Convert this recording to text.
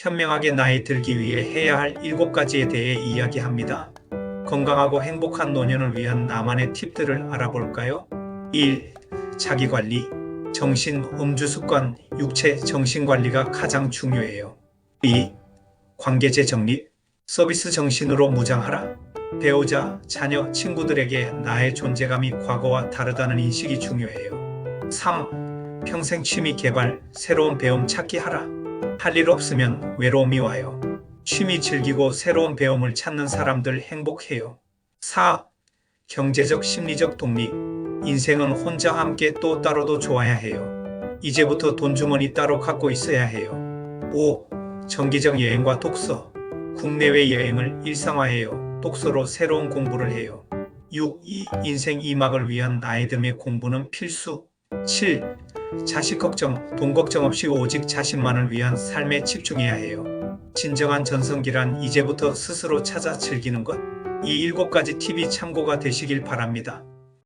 현명하게 나이 들기 위해 해야 할 7가지에 대해 이야기합니다. 건강하고 행복한 노년을 위한 나만의 팁들을 알아볼까요? 1. 자기관리. 정신, 음주 습관, 육체, 정신 관리가 가장 중요해요. 2. 관계제 정립. 서비스 정신으로 무장하라. 배우자, 자녀, 친구들에게 나의 존재감이 과거와 다르다는 인식이 중요해요. 3. 평생 취미 개발, 새로운 배움 찾기 하라. 할 일 없으면 외로움이 와요. 취미 즐기고 새로운 배움을 찾는 사람들 행복해요. 4. 경제적 심리적 독립. 인생은 혼자 함께 또 따로도 좋아야 해요. 이제부터 돈 주머니 따로 갖고 있어야 해요. 5. 정기적 여행과 독서. 국내외 여행을 일상화해요. 독서로 새로운 공부를 해요. 6. 이 인생 2막을 위한 나이 듦의 공부는 필수. 7. 자식 걱정, 돈 걱정 없이 오직 자신만을 위한 삶에 집중해야 해요. 진정한 전성기란 이제부터 스스로 찾아 즐기는 것. 이 일곱 가지 팁이 참고가 되시길 바랍니다.